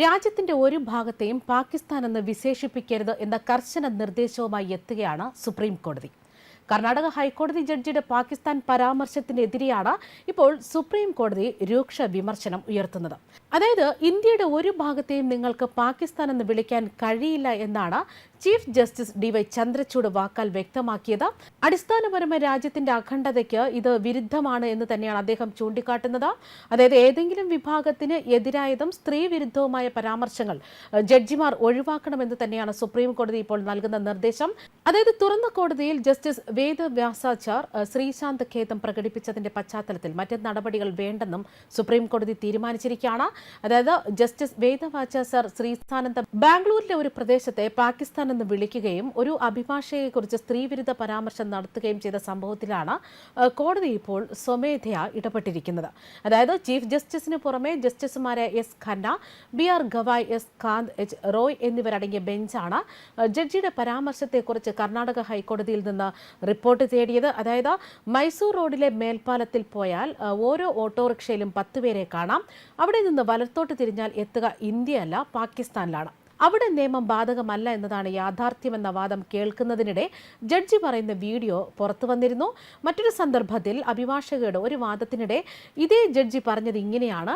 രാജ്യത്തിന്റെ ഒരു ഭാഗത്തെയും പാകിസ്ഥാൻ എന്ന് വിശേഷിപ്പിക്കരുത് എന്ന കർശന നിർദ്ദേശവുമായി എത്തുകയാണ് സുപ്രീം കോടതി. കർണാടക ഹൈക്കോടതി ജഡ്ജിയുടെ പാകിസ്ഥാൻ പരാമർശത്തിനെതിരെയാണ് ഇപ്പോൾ സുപ്രീം കോടതി രൂക്ഷ വിമർശനം ഉയർത്തുന്നത്. അതായത് ഇന്ത്യയുടെ ഒരു ഭാഗത്തെയും നിങ്ങൾക്ക് പാകിസ്ഥാൻ എന്ന് വിളിക്കാൻ കഴിയില്ല എന്നാണ് chief justice D Y Chandrachud വാക്കാൽ വ്യക്തമാക്കിയത്. അടിസ്ഥാനപരമായ രാജ്യത്തിന്റെ അഖണ്ഡതയ്ക്ക് ഇത് വിരുദ്ധമാണ് എന്ന് തന്നെയാണ് അദ്ദേഹം ചൂണ്ടിക്കാട്ടുന്നത്. അതായത് ഏതെങ്കിലും വിഭാഗത്തിന് എതിരായതും സ്ത്രീ വിരുദ്ധവുമായ പരാമർശങ്ങൾ ജഡ്ജിമാർ ഒഴിവാക്കണമെന്ന് തന്നെയാണ് സുപ്രീം കോടതി ഇപ്പോൾ നൽകുന്ന നിർദ്ദേശം. അതായത് തുറന്ന കോടതിയിൽ ജസ്റ്റിസ് വേദ വ്യാസാചാർ ശ്രീശാന്ത് ഖേദം പ്രകടിപ്പിച്ചതിന്റെ പശ്ചാത്തലത്തിൽ മറ്റ് നടപടികൾ വേണ്ടെന്നും സുപ്രീം കോടതി തീരുമാനിച്ചിരിക്കുകയാണ്. അതായത് ജസ്റ്റിസ് വേദവാച സർ ശ്രീസ്ഥാനന്ദ ബാംഗ്ലൂരിലെ ഒരു പ്രദേശത്തെ പാകിസ്ഥാൻ എന്ന് വിളിക്കുകയും ഒരു അഭിഭാഷകയെക്കുറിച്ച് സ്ത്രീവിരുദ്ധ പരാമർശം നടത്തുകയും ചെയ്ത സംഭവത്തിലാണ് കോടതി ഇപ്പോൾ സ്വമേധയാ ഇടപെട്ടിരിക്കുന്നത്. അതായത് ചീഫ് ജസ്റ്റിസിന് പുറമെ ജസ്റ്റിസുമാരായ S Khanna B R Gavai S Kant H Roy എന്നിവരടങ്ങിയ ബെഞ്ചാണ് ജഡ്ജിയുടെ പരാമർശത്തെക്കുറിച്ച് കർണാടക ഹൈക്കോടതിയിൽ നിന്ന് റിപ്പോർട്ട് തേടിയത്. അതായത് മൈസൂർ റോഡിലെ മേൽപ്പാലത്തിൽ പോയാൽ ഓരോ ഓട്ടോറിക്ഷയിലും പത്ത് പേരെ കാണാം. അവിടെ നിന്ന് വലത്തോട്ട് തിരിഞ്ഞാൽ എത്തുക ഇന്ത്യയല്ല പാകിസ്ഥാനിലാണ്. അവിടെ നിയമം ബാധകമല്ല എന്നതാണ് യാഥാർത്ഥ്യമെന്ന വാദം കേൾക്കുന്നതിനിടെ ജഡ്ജി പറയുന്ന വീഡിയോ പുറത്തു വന്നിരുന്നു. മറ്റൊരു സന്ദർഭത്തിൽ അഭിഭാഷകയുടെ ഒരു വാദത്തിനിടെ ഇതേ ജഡ്ജി പറഞ്ഞത് ഇങ്ങനെയാണ്.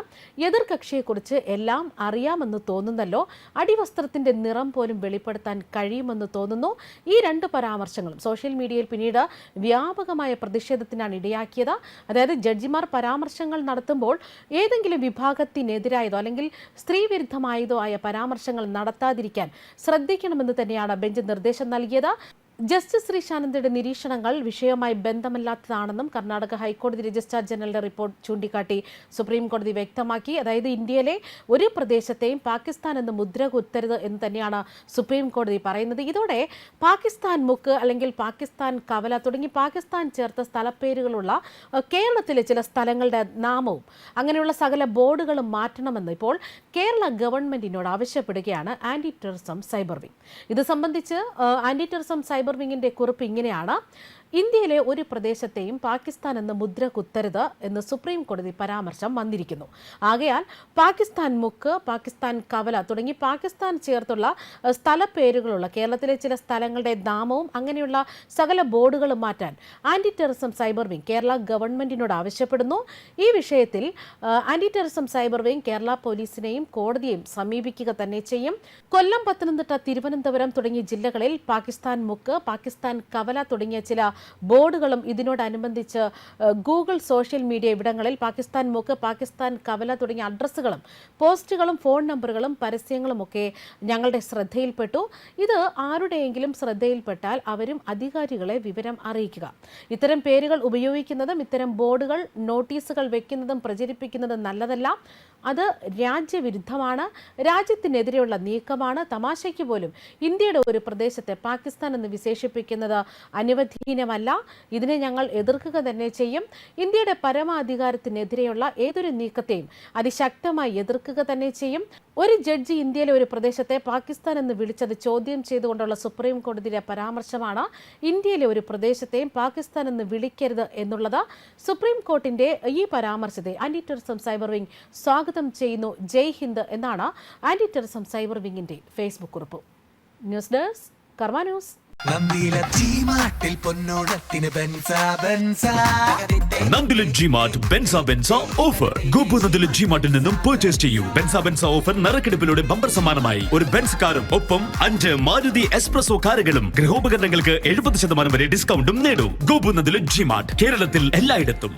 എതിർകക്ഷിയെക്കുറിച്ച് എല്ലാം അറിയാമെന്ന് തോന്നുന്നല്ലോ. അടിവസ്ത്രത്തിന്റെ നിറം പോലും വെളിപ്പെടുത്താൻ കഴിയുമെന്ന് തോന്നുന്നു. ഈ രണ്ട് പരാമർശങ്ങളും സോഷ്യൽ മീഡിയയിൽ പിന്നീട് വ്യാപകമായ പ്രതിഷേധത്തിനാണ് ഇടയാക്കിയത്. അതായത് ജഡ്ജിമാർ പരാമർശങ്ങൾ നടത്തുമ്പോൾ ഏതെങ്കിലും വിഭാഗത്തിനെതിരായതോ അല്ലെങ്കിൽ സ്ത്രീവിരുദ്ധമായതോ ആയ പരാമർശങ്ങൾ നടത്താതിരിക്കാൻ ശ്രദ്ധിക്കണമെന്ന് തന്നെയാണ് ബെഞ്ച് നിർദ്ദേശം നൽകിയത്. ജസ്റ്റിസ് ശ്രീശാനന്ദയുടെ നിരീക്ഷണങ്ങൾ വിഷയവുമായി ബന്ധമില്ലാത്തതാണെന്നും കർണാടക ഹൈക്കോടതി രജിസ്ട്രാർ ജനറലിന്റെ റിപ്പോർട്ട് ചൂണ്ടിക്കാട്ടി സുപ്രീം കോടതി വ്യക്തമാക്കി. അതായത് ഇന്ത്യയിലെ ഒരു പ്രദേശത്തെയും പാകിസ്ഥാൻ എന്ന് മുദ്ര കുത്തരുത് എന്ന് തന്നെയാണ് സുപ്രീം കോടതി പറയുന്നത്. ഇതോടെ പാകിസ്ഥാൻ മുക്ക് അല്ലെങ്കിൽ പാകിസ്ഥാൻ കവല തുടങ്ങി പാകിസ്ഥാൻ ചേർത്ത സ്ഥലപ്പേരുകളുള്ള കേരളത്തിലെ ചില സ്ഥലങ്ങളുടെ നാമവും അങ്ങനെയുള്ള സകല ബോർഡുകളും മാറ്റണമെന്ന് ഇപ്പോൾ കേരള ഗവൺമെന്റിനോട് ആവശ്യപ്പെടുകയാണ് ആന്റി ടെററിസം സൈബർ വിംഗ് ഇത് സംബന്ധിച്ച് ആന്റി ടെററിസം സൈബർ വിങ്ങിന്റെ കുറിപ്പ് ഇങ്ങനെയാണ്. ഇന്ത്യയിലെ ഒരു പ്രദേശത്തെയും പാകിസ്ഥാൻ എന്ന് മുദ്ര കുത്തരുത് എന്ന് സുപ്രീം കോടതി പരാമർശം വന്നിരിക്കുന്നു. ആകയാൽ പാകിസ്ഥാൻ മുക്ക് പാകിസ്ഥാൻ കവല തുടങ്ങി പാകിസ്ഥാൻ ചേർത്തുള്ള സ്ഥലപ്പേരുകളുള്ള കേരളത്തിലെ ചില സ്ഥലങ്ങളുടെ നാമവും അങ്ങനെയുള്ള സകല ബോർഡുകളും മാറ്റാൻ anti terrorism cyber wing Kerala ഗവൺമെന്റിനോട് ആവശ്യപ്പെടുന്നു. ഈ വിഷയത്തിൽ anti terrorism cyber wing Kerala പോലീസിനെയും കോടതിയെയും സമീപിക്കുക തന്നെ ചെയ്യും. കൊല്ലം പത്തനംതിട്ട തിരുവനന്തപുരം തുടങ്ങിയ ജില്ലകളിൽ പാകിസ്ഥാൻ മുക്ക് പാകിസ്ഥാൻ കവല തുടങ്ങിയ ചില ബോർഡുകളും ഇതിനോടനുബന്ധിച്ച് ഗൂഗിൾ സോഷ്യൽ മീഡിയ ഇവിടങ്ങളിൽ പാകിസ്ഥാൻ മുക്ക് പാകിസ്ഥാൻ കവല തുടങ്ങിയ അഡ്രസ്സുകളും പോസ്റ്റുകളും ഫോൺ നമ്പറുകളും പരസ്യങ്ങളും ഒക്കെ ഞങ്ങളുടെ ശ്രദ്ധയിൽപ്പെട്ടു. ഇത് ആരുടെയെങ്കിലും ശ്രദ്ധയിൽപ്പെട്ടാൽ അവരും അധികാരികളെ വിവരം അറിയിക്കുക. ഇത്തരം പേരുകൾ ഉപയോഗിക്കുന്നതും ഇത്തരം ബോർഡുകൾ നോട്ടീസുകൾ വെക്കുന്നതും പ്രചരിപ്പിക്കുന്നതും നല്ലതല്ല. അത് രാജ്യവിരുദ്ധമാണ് രാജ്യത്തിനെതിരെയുള്ള നീക്കമാണ്. തമാശയ്ക്ക് പോലും ഇന്ത്യയുടെ ഒരു പ്രദേശത്തെ പാകിസ്ഥാൻ എന്ന് വിശേഷിപ്പിക്കുന്നത് അനുവദനീയമല്ല ഇതിനെ ഞങ്ങൾ എതിർക്കുക തന്നെ ചെയ്യും. ഇന്ത്യയുടെ പരമാധികാരത്തിനെതിരെയുള്ള ഏതൊരു നീക്കത്തെയും അതിശക്തമായി എതിർക്കുക തന്നെ ചെയ്യും. ഒരു ജഡ്ജി ഇന്ത്യയിലെ ഒരു പ്രദേശത്തെ പാകിസ്ഥാൻ എന്ന് വിളിച്ചത് ചോദ്യം ചെയ്തുകൊണ്ടുള്ള സുപ്രീം കോടതിയുടെ പരാമർശമാണ് ഇന്ത്യയിലെ ഒരു പ്രദേശത്തെയും പാകിസ്ഥാൻ എന്ന് വിളിക്കരുത് എന്നുള്ളത്. സുപ്രീം കോർട്ടിന്റെ ഈ പരാമർശത്തെ ആന്റി ടെറിസം സൈബർ വിംഗ് സ്വാഗതം ചെയ്യുന്നു ജയ് ഹിന്ദ് എന്നാണ് ആന്റി ടെറിസം സൈബർ വിംഗിന്റെ ഫേസ്ബുക്ക് കുറിപ്പ്. News desk Karma news. Benz offer. നിന്നും പർച്ചേസ് ചെയ്യൂ. ഓഫർ ബമ്പർ സമ്മാനമായി. ഒരു ബെൻസ് കാറും ഒപ്പം അഞ്ച് മാരുതി എക്സ്പ്രസോ കാറുകളും. ഗൃഹോപകരണങ്ങൾക്ക് എഴുപത് ശതമാനം വരെ ഡിസ്കൗണ്ടും നേടൂ. ഗോപു നന്ദിലൻ ജിമാർട്ട് കേരളത്തിൽ എല്ലായിടത്തും.